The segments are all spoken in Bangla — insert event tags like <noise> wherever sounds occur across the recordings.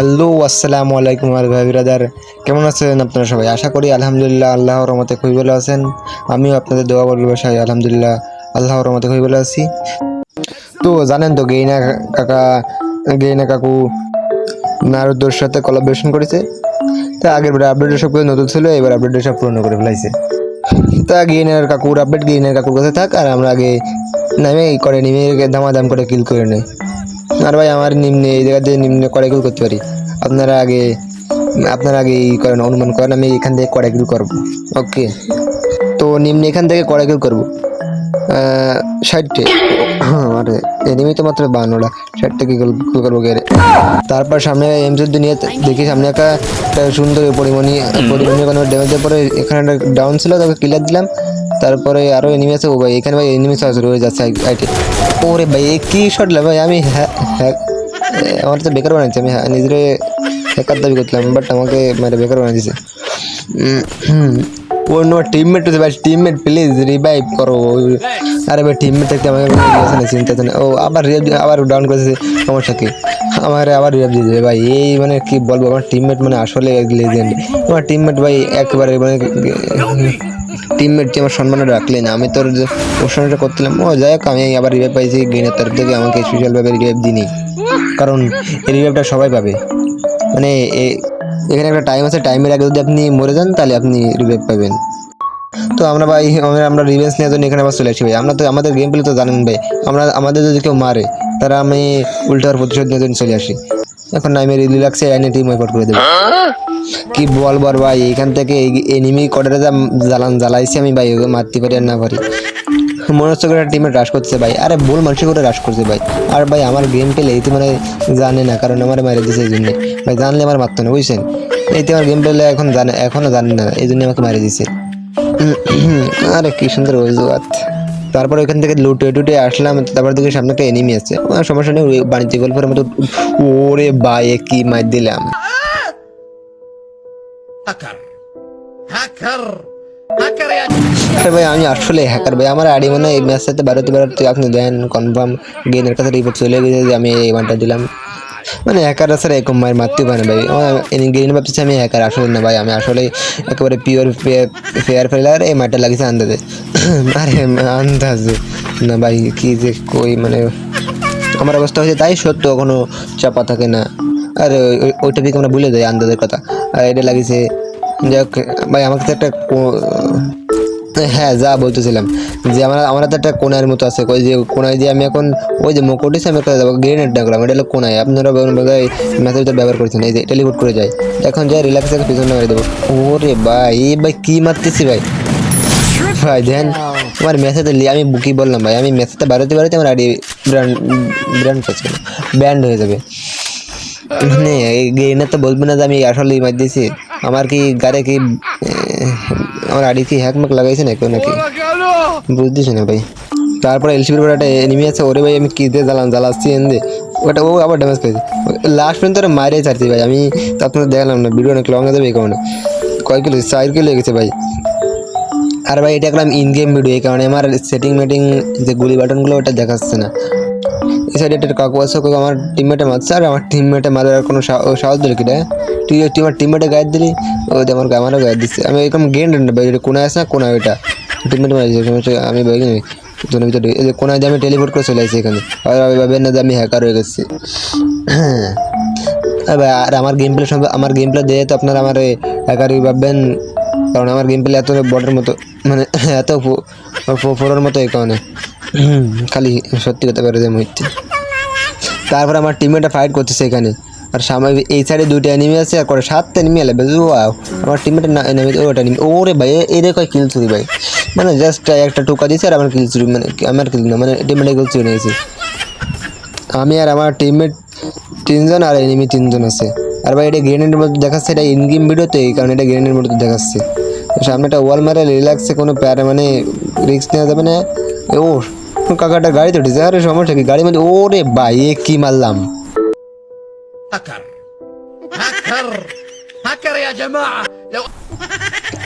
হ্যালো, আসসালামু আলাইকুম আর ভাই ব্রাদার। কেমন আছেন আপনারা সবাই? আশা করি আলহামদুলিল্লাহ আল্লাহর রহমতে খুবই ভালো আছেন। আমিও আপনাদের দোয়া বলব সাই আলহামদুলিল্লাহ আল্লাহর রহমতে খুবই ভালো আছি। তো জানেন তো, গেইনা কাকা, গেইনা কাকু নারুদোর সাথে কোলাবোরেশন করেছে। তা আগের বার আপডেট সব কিছু নতুন ছিল, এবার আপডেট সব পুরনো করে ফেলাইছে। তা গেইনার কাকুর আপডেট গেইনার কাকুর কাছে থাক, আর আমরা আগে নামে করে নিমে দামাদাম করে কিল করে নেই। আর ভাই, আমার নিম্নে, এই জায়গাতে নিম্নে কড়াইগুলো করতে পারি। আপনারা আগে আপনারা আগে ই করেন, অনুমান করেন, আমি এখান থেকে কড়াইগুলো করব। ওকে? তো নিম্নে এখান থেকে কড়াইগুলো করব। ষাটটে। আরে এনিমি তো মাত্র বান্নটা ষাটটা কি করব গেলে তারপর সামনে এমসির দুনিয়া, দেখি সামনে একটা একটা সুন্দর পরিমণি পরিমণি কোনো ড্যামেজের পরে এখানে একটা ডাউন ছিল, তাকে ক্লিয়ার দিলাম। তারপরে আরও এনিমি আছে। ও ভাই, এখানে ভাই এনিমি আছে, রয়ে যাচ্ছে আইটে ওরে ভাই, এ কি শট ভাই? আমি আমার তো বেকার বানাচ্ছি আমি নিজের হ্যাকার দাবি করছিলাম বাট আমাকে মানে বেকার বানিয়ে দিছে। অন্য টিমমেট হচ্ছে ভাই টিমমেট প্লিজ রিভাইভ করো। আরে ভাই টিমমেট থাকতে আমাকে না, চিন্তা না। ও, আবার রিভাইভ আবার ডাউন করেছে সমস্যা কি আমার আবার রিভাইভ দিয়ে দেবে ভাই, এই মানে কি বলব, আমার টিমমেট মানে আসলে লেজেন্ড আমার টিমমেট ভাই একেবারে মানে টিমমেট যে আমার সম্মান না আমি তোর প্রশ্নটা করছিলাম, ও যাই হোক, আমি আবার রিভাইভ পাইছি গেনের তরফ থেকে আমাকে স্পেশালভাবে রিভাইভ দিনি। কারণ এই রিভাইভটা সবাই পাবে। মানে এখানে একটা টাইম আছে টাইমের আগে যদি আপনি মরে যান, তাহলে আপনি রিভাইভ পাবেন। তো আমরা ভাই, আমরা রিভেন্স নেওয়ার জন্য এখানে আবার চলে আসি ভাই। আমরা তো, আমাদের গেম প্লে তো জানেন ভাই, আমরা, আমাদের যদি কেউ মারে তারা আমি উল্টার প্রতিশোধ নেওয়ার জন্য চলে আসি। এখন আমি রিল্যাক্সে আইনে টিম ওয়াইপ করে দেবো। কি বলব আর ভাই, এখান থেকে এনিমি কটারে জ্বালান, জ্বালাইছি আমি ভাই, ওকে মারতে পারি আর না পারি। মনে হচ্ছে করে টিমে রাশ করছে ভাই। আরে ভুল মানুষের করে রাশ করছে ভাই। আর ভাই আমার গেম প্লে এইতে মানে জানে না, কারণ আমার মারে দিছে এই জন্য। ভাই জানলে আমার মারতো না, বুঝছেন? এইতে আমার গেম প্লে এখন জানে, এখনও জানে না, এই জন্য আমাকে মারে দিছে। <clears throat> আরে কি সুন্দর অজুহাত তারপর ওইখান থেকে লুটে টুটে আসলাম, তারপর দেখি সামনে একটা এনিমি আছে। সমস্যা নেই বাণিজ্য গল্পের মতো, ওরে বাইয়ে কি মার দিলাম। হ্যাকার। হ্যাকার। হ্যাঁ ভাই, আমি আসলে হ্যাকার ভাই। আমার আইডি মনে হয় এই বারোতে বারোতে আপনি দেন কনফার্ম গেনের কাছে রিপোর্ট চলে গেছে যে আমি এই মানটা দিলাম। মানে স্যার এরকম মায়ের পারে ভাই। ভাবতেছি আমি হ্যাকার, আসলে না ভাই। আমি আসলে একেবারে পিওর ফেয়ার ফেলার এই মাঠটা লাগিয়েছে আন্দাজে। আরে আন্দাজে না ভাই, কী যে কই মানে আমার অবস্থা হয়েছে তাই সত্য, কোনো চাপা থাকে না। আর ওইটা দিকে আমরা ভুলে যাই আন্দাজের কথা। আর এটা লাগিয়েছে যাই হোক ভাই আমাকে তো একটা হ্যাঁ যা বলতেছিলাম, যে আমার আমার তো একটা কোনার মতো আছে। ওই যে কোনায় দিয়ে আমি এখন ওই যে মোকটিস আমি একটা গ্রেনেড ডাকলাম, এটা হলো কোনায়। আপনারা ম্যাথের ভিতরে ব্যবহার করছেন, এই যে টেলিপোর্ট করে যায়। এখন যাই রিল্যাক্স থেকে পিছনে মেরে দেবো। ওরে ভাই ভাই, কী মারতেছি ভাই? ভাই, দেন, আমার মেসেজে আমি কি বললাম ভাই, আমি মেসেজে বাড়াতে বাড়াতে আমার আইডি ব্র্যান্ড ব্র্যান্ড করছে ব্যান্ড হয়ে যাবে। মানে তো বলবে না যে আমি আসলে মার দিয়েছি। আমার কি গাড়ি কি আমার আইডি কি হ্যাক ম্যাক লাগাইছে না কেউ নাকি বুঝতেছি না ভাই। তারপরে এলসিবির উপর একটা এনিমি আছে ওরে ভাই আমি কি দিয়ে জ্বালাম জ্বালাচ্ছি এনে ওটা ও আবার ড্যামেজ পেয়েছে লাস্ট পর্যন্ত ওরা মারে ছাড়ছি ভাই আমি তো আপনাদের দেখালাম না ভিডিও অনেক লং যাবে এই কারণে। কয় কিলো চার কিলো লেগেছে ভাই। আর ভাই এটা একদম ইন গেম ভিডিও এই কারণে আমার সেটিং মেটিং যে গুলি বাটনগুলো ওটা দেখাচ্ছে না। সাইডে একটা কাকু আছে কাকু আমার টিমমেটে মারছে, আর আমার টিমমেটে মারার কোনো সা- ও সাহস দিল কিটা তুই তুই আমার টিমমেটে গায়ে দিলি, ও আমার আমারও গায়ে দিচ্ছে। আমি এরকম গেম ভাই এটা কোনায় আছে না কোনায় ওইটা। টিমমেটে মারি আমি ভাই জনের ভিতরে কোনায় আমি টেলিপোর্ট করে চলে আসি এখানে। আর আমি ভাবেন না যে আমি হ্যাকার হয়ে গেছি। আর আর আমার গেম প্লে আমার গেম প্লে দিয়ে তো আপনারা আমার হ্যাকারই ভাববেন, কারণ আমার গেম প্লে এত বটের মতো মানে এত ফোরের মতো এই কারণে। খালি সত্যি কথা পারে যে মুহূর্তে তারপর আমার টিমমেটটা ফাইট করতেছে এখানে। আর সামনে এই সাইডে দুইটা এনিমি আছে, আর করে সাতটা এনিমি এলে ওয়াও আমার টিমমেটের এনিমি ওটা এনিমি ওরে ভাই, এ- এই দেখো কিল চুরি ভাই। মানে জাস্ট একটা টোকা দিয়েছে আর আমার কিল চুরি মানে আমার কিল না মানে টিমমেটে কিল চুরি নিয়েছি। আমি আর আমার টিমমেট তিনজন আর এনিমি তিনজন আছে। আর ভাই, এটা গ্রেনেডের মধ্যে দেখাচ্ছে, এটা ইন গেম ভিডিওতে এই কারণে এটা গ্রেনেডের মধ্যে দেখাচ্ছে। সামনে একটা ওয়াল মারে রিল্যাক্সে কোনো প্যারা মানে রিস্ক নেওয়া যাবে না। ও কাকাটা গাড়িতে উঠেছে আরে সমস্যা কি? গাড়ির মধ্যে ওরে ভাই এ কি মারলাম?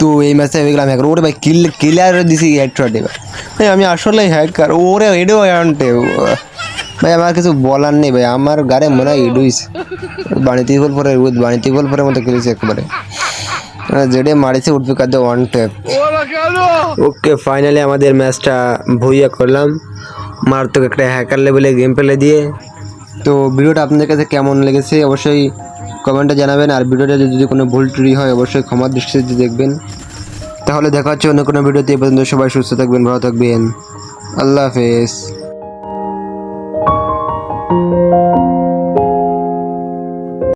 তো এই মাসে হয়ে গেলাম হ্যাকার ওরে ভাই কিল কিলার দিছি হেডশট এবার। ভাই আমি আসলে হ্যাকার ওরে এডো আনটে ভাই আমার কিছু বলার নেই ভাই। আমার গাড়ি মনে হয় ইডুইস বাণিজ্য গোল পরে বাণিজ্য গোল পরে মতো খেলেছি একবারে। যেটা মারিছে, উঠবে কাঁদে ওয়ান ট্যাপ ওকে ফাইনালি আমাদের ম্যাচটা ভুইয়া করলাম। মারাত্মক একটা হ্যাকার লেভেলে গেম প্লে দিয়ে। তো ভিডিওটা আপনাদের কাছে কেমন লেগেছে অবশ্যই কমেন্টে জানাবেন, আর ভিডিওটা যদি কোনো ভুল টুরি হয়, অবশ্যই ক্ষমার দৃষ্টিতে দেখবেন। তাহলে দেখা হচ্ছে অন্য কোনো ভিডিওতে, এ পর্যন্ত সবাই সুস্থ থাকবেন, ভালো থাকবেন। আল্লাহ হাফেজ।